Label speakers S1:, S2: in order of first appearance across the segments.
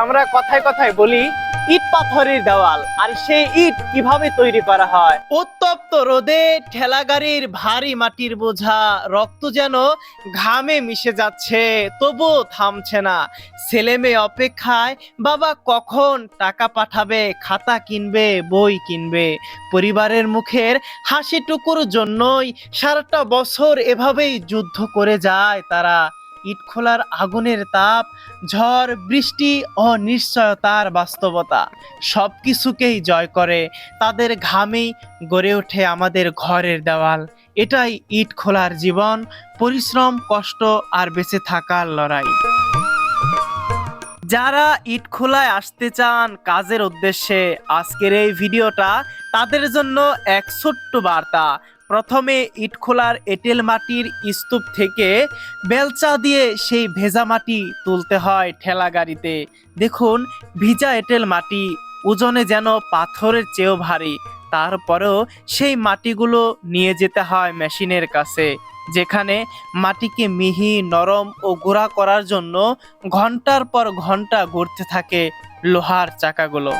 S1: আমরা কথায় কথায় বলি, ইট পাথরের দেওয়াল। আর সেই ইট কীভাবে তৈরি করা হয়? উত্তপ্ত রোদে ঠেলা গাড়ির ভারী মাটির বোঝা, রক্ত যেন ঘামে মিশে যাচ্ছে, তবুও থামছে না। ছেলে মেয়ে অপেক্ষায়, বাবা কখন টাকা পাঠাবে, খাতা কিনবে, বই কিনবে? পরিবারের মুখের হাসিটুকুর জন্যই সারাটা বছর এভাবেই যুদ্ধ করে যায় তারা। ইট খোলার আগুনের তাপ, ঝড়, বৃষ্টি ও নিশ্চয়তার বাস্তবতা। সব কিছুকেই জয় করে, তাদের ঘামেই গড়ে ওঠে আমাদের ঘরের দেওয়াল। এটাই ইট খোলার জীবন, পরিশ্রম, কষ্ট আর বেঁচে থাকার লড়াই। যারা ইট খোলায় আসতে চান কাজের উদ্দেশ্যে, আজকের এই ভিডিওটা তাদের জন্য এক ছোট্ট বার্তা। প্রথমে ইটখোলার এঁটেল মাটির স্তূপ থেকে বেলচা দিয়ে সেই ভেজা মাটি তুলতে হয় ঠেলা গাড়িতে। দেখুন, ভিজা এঁটেল মাটি ওজনে যেন পাথরের চেয়েও ভারী। তারপরেও সেই মাটিগুলো নিয়ে যেতে হয় মেশিনের কাছে, যেখানে মাটিকে মিহি, নরম ও গুঁড়া করার জন্য ঘণ্টার পর ঘণ্টা ঘুরতে থাকে লোহার চাকাগুলো।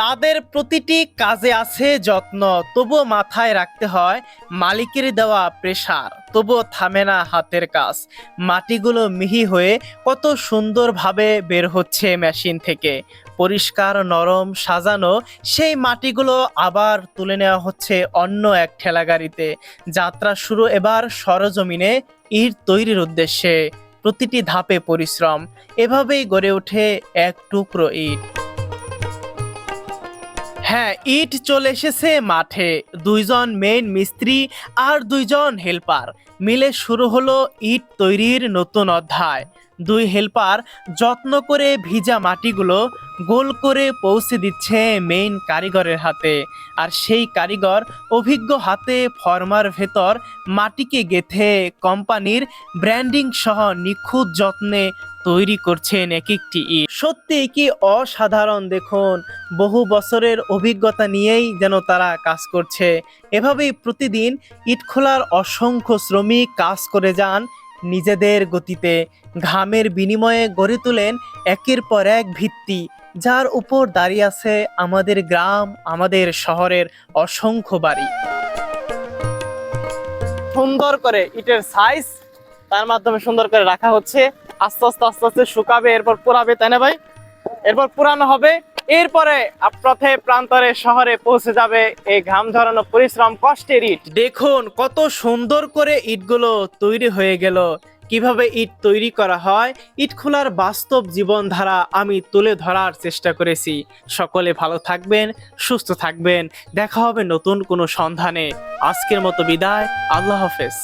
S1: তাদের প্রতিটি কাজে আছে যত্ন, তবুও মাথায় রাখতে হয় মালিকের দেওয়া প্রেসার তবুও থামে না হাতের কাজ। মাটিগুলো মিহি হয়ে কত সুন্দরভাবে বের হচ্ছে মেশিন থেকে। পরিষ্কার, নরম, সাজানো, সেই মাটিগুলো আবার তুলে নেওয়া হচ্ছে অন্য এক ঠেলাগাড়িতে। যাত্রা শুরু এবার সরজমিনে ইট তৈরির উদ্দেশ্যে। প্রতিটি ধাপে পরিশ্রম, এভাবেই গড়ে ওঠে এক টুকরো ইট। হ্যাঁ ইট চলে এসেছে মাঠে। দুইজন মেইন মিস্ত্রি আর দুইজন হেল্পার মিলে শুরু হলো ইট তৈরির নতুন অধ্যায়। দুই হেল্পার যত্ন করে ভিজা মাটিগুলো গোল করে পৌঁছে দিচ্ছে মেইন কারিগরের হাতে। আর সেই কারিগর অভিজ্ঞ হাতে ফর্মার ভেতর মাটিকে গেথে কোম্পানির ব্র্যান্ডিং সহ নিখুঁত যত্নে তৈরি করছেন এক একটি ইট। সত্যি কি অসাধারণ দেখুন। বহু বছরের অভিজ্ঞতা নিয়েই যেন তারা কাজ করছে। এভাবেই প্রতিদিন ইট খোলার অসংখ্য শ্রমিক কাজ করে যান নিজেদের গতিতে। ঘামের বিনিময়ে গড়ে তোলেন একের পর এক ভিত্তি, যার উপর দাঁড়িয়ে আছে আমাদের গ্রাম, আমাদের শহরের অসংখ্য বাড়ি। সুন্দর করে ইটের সাইজ তার মাধ্যমে সুন্দর করে রাখা হচ্ছে। আস্তে আস্তে আস্তে আস্তে শুকাবে, এরপর পোড়াবে তাই না ভাই? এরপর পুরানো হবে এরপরে পথে প্রান্তরে শহরে পৌঁছে যাবে এই ঘাম ঝরানো পরিশ্রম কষ্টের ইট। দেখুন কত সুন্দর করে ইটগুলো তৈরি হয়ে গেল। কীভাবে ইট তৈরি করা হয়, ইট খোলার বাস্তব জীবনধারা আমি তুলে ধরার চেষ্টা করেছি। সকলে ভালো থাকবেন, সুস্থ থাকবেন। দেখা হবে নতুন কোনো সন্ধানে। আজকের মতো বিদায়, আল্লাহ হাফেজ।